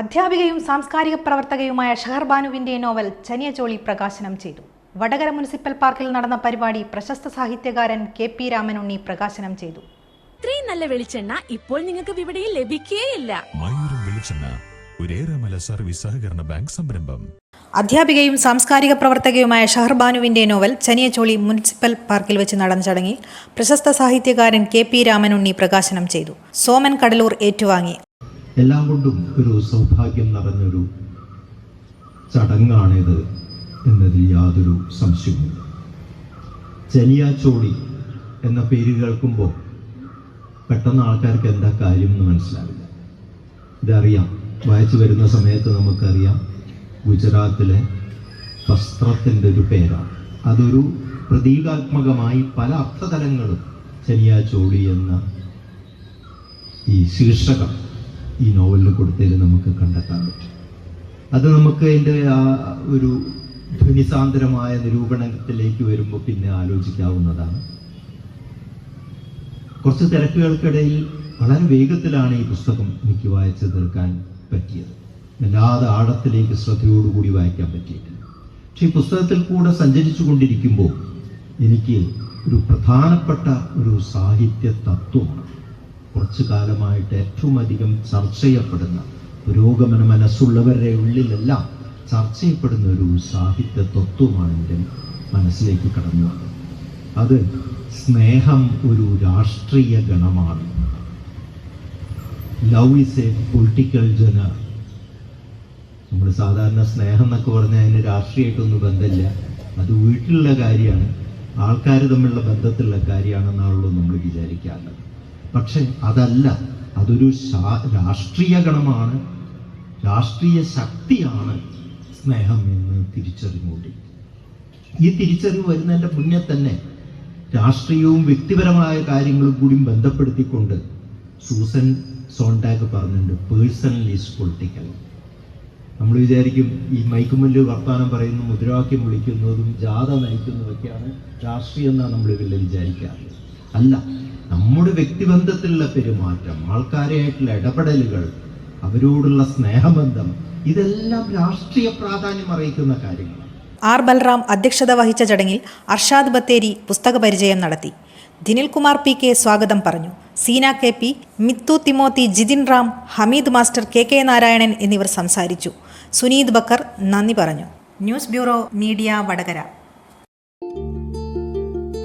അധ്യാപികയും സാംസ്കാരിക പ്രവർത്തകയുമായ ഷഹർബാനുവിന്റെ നോവൽ ചനിയചോളി പ്രകാശനം ചെയ്തു. വടകര മുനിസിപ്പൽ പാർക്കിൽ നടന്ന പരിപാടി പ്രശസ്ത സാഹിത്യകാരൻ കെ പി രാമനുണ്ണി പ്രകാശനം ചെയ്തു. ഇത്രയും നല്ല വെളിച്ചെണ്ണ ഇപ്പോൾ നിങ്ങൾക്ക് വിപണിയിൽ ലഭിക്കുകയില്ല മയൂരം വെളിച്ചെണ്ണ ഒരേറെമല സർവീസ് സഹകരണ ബാങ്ക് സംരംഭം. അധ്യാപികയും സാംസ്കാരിക പ്രവർത്തകയുമായ ഷഹർബാനുവിന്റെ നോവൽ ചനിയച്ചോളി മുനിസിപ്പൽ പാർക്കിൽ വെച്ച് നടന്ന ചടങ്ങിൽ പ്രശസ്ത സാഹിത്യകാരൻ കെ പി രാമനുണ്ണി പ്രകാശനം ചെയ്തു. സോമൻ കടലൂർ ഏറ്റുവാങ്ങി. എല്ലാം കൊണ്ടും ഒരു സൗഭാഗ്യം നിറഞ്ഞൊരു ചടങ്ങാണിത് എന്നതിൽ യാതൊരു സംശയവുമില്ല. ചനിയാച്ചോടി എന്ന പേര് കേൾക്കുമ്പോൾ പെട്ടെന്ന് ആൾക്കാർക്ക് എന്താ കാര്യം എന്ന് മനസ്സിലാവില്ല. ഇതറിയാം. വായിച്ചു വരുന്ന സമയത്ത് നമുക്കറിയാം. ഗുജറാത്തിലെ വസ്ത്രത്തിന്റെ ഒരു പേരാണ്. അതൊരു പ്രതീകാത്മകമായി പല അർത്ഥതലങ്ങളും ചനിയാച്ചോടി എന്ന ഈ ശീർഷകം ഈ നോവലിൽ കൊടുത്തതിൽ നമുക്ക് കണ്ടെത്താൻ പറ്റും. അത് നമുക്ക് അതിന്റെ ആ ഒരു ധ്വനിസാന്ദ്രമായ നിരൂപണത്തിലേക്ക് വരുമ്പോൾ പിന്നെ ആലോചിക്കാവുന്നതാണ്. കുറച്ച് തിരക്കുകൾക്കിടയിൽ വളരെ വേഗത്തിലാണ് ഈ പുസ്തകം എനിക്ക് വായിച്ചു തീർക്കാൻ പറ്റിയത്. വല്ലാതെ ആഴത്തിലേക്ക് ശ്രദ്ധയോടുകൂടി വായിക്കാൻ പറ്റിയിട്ടില്ല. പക്ഷെ ഈ പുസ്തകത്തിൽ കൂടെ സഞ്ചരിച്ചു കൊണ്ടിരിക്കുമ്പോൾ എനിക്ക് ഒരു പ്രധാനപ്പെട്ട ഒരു സാഹിത്യ തത്വമാണ്. കുറച്ചു കാലമായിട്ട് ഏറ്റവും അധികം ചർച്ച ചെയ്യപ്പെടുന്ന പുരോഗമന മനസ്സുള്ളവരുടെ ഉള്ളിലെല്ലാം ചർച്ച ചെയ്യപ്പെടുന്ന ഒരു സാഹിത്യ തത്വമാണ് എന്റെ മനസ്സിലേക്ക് കടന്നു വന്നത്. അത് സ്നേഹം ഒരു രാഷ്ട്രീയ ഗണമാണ്. ലവ് ഇസ് എ പൊളിറ്റിക്കൽ ജന നമ്മൾ സാധാരണ സ്നേഹം എന്നൊക്കെ പറഞ്ഞാൽ അതിന് രാഷ്ട്രീയമായിട്ടൊന്നും ബന്ധമില്ല. അത് വീട്ടിലുള്ള കാര്യമാണ്. ആൾക്കാർ തമ്മിലുള്ള ബന്ധത്തിലുള്ള കാര്യമാണെന്നാണല്ലോ നമ്മൾ വിചാരിക്കാറുള്ളത്. പക്ഷെ അതല്ല അതൊരു രാഷ്ട്രീയ ഗണമാണ്. രാഷ്ട്രീയ ശക്തിയാണ് സ്നേഹം എന്ന് തിരിച്ചറിഞ്ഞുകൊണ്ടിരിക്കുന്നത് ഈ തിരിച്ചറിവ് വരുന്നതിന്റെ മുന്നേ തന്നെ രാഷ്ട്രീയവും വ്യക്തിപരമായ കാര്യങ്ങളും കൂടി ബന്ധപ്പെടുത്തിക്കൊണ്ട് സൂസൻ സോണ്ടാഗ് പറഞ്ഞിട്ടുണ്ട് പേഴ്സണൽ ഈസ് പൊളിറ്റിക്കൽ. നമ്മൾ വിചാരിക്കും ഈ മൈക്കുമല്ല് വർത്തമാനം പറയുന്നു മുദ്രാവാക്യം വിളിക്കുന്നതും ജാഥ നയിക്കുന്നതൊക്കെയാണ് രാഷ്ട്രീയം എന്നാണ് നമ്മൾ ഇവരിൽ വിചാരിക്കാറ്. അല്ല നമ്മുടെ വ്യക്തിബന്ധത്തിലുള്ള പെരുമാറ്റം ആൾക്കാരെയായിട്ടുള്ള ഇടപെടലുകൾ അവരോടുള്ള സ്നേഹബന്ധം ഇതെല്ലാം രാഷ്ട്രീയ പ്രാധാന്യം അറിയിക്കുന്ന കാര്യങ്ങളാണ്. ആർ ബൽറാം അധ്യക്ഷത വഹിച്ച ചടങ്ങിൽ അർഷാദ് ബത്തേരി പുസ്തക പരിചയം നടത്തി. ദിനിൽകുമാർ പി കെ സ്വാഗതം പറഞ്ഞു. Seena K P Mithu Timothy Jithin Ram Hameed master K K Narayanan എന്നിവർ സംസാരിച്ചു. സുനീത് ബക്കർ നന്ദി പറഞ്ഞു. News bureau media Vadakara.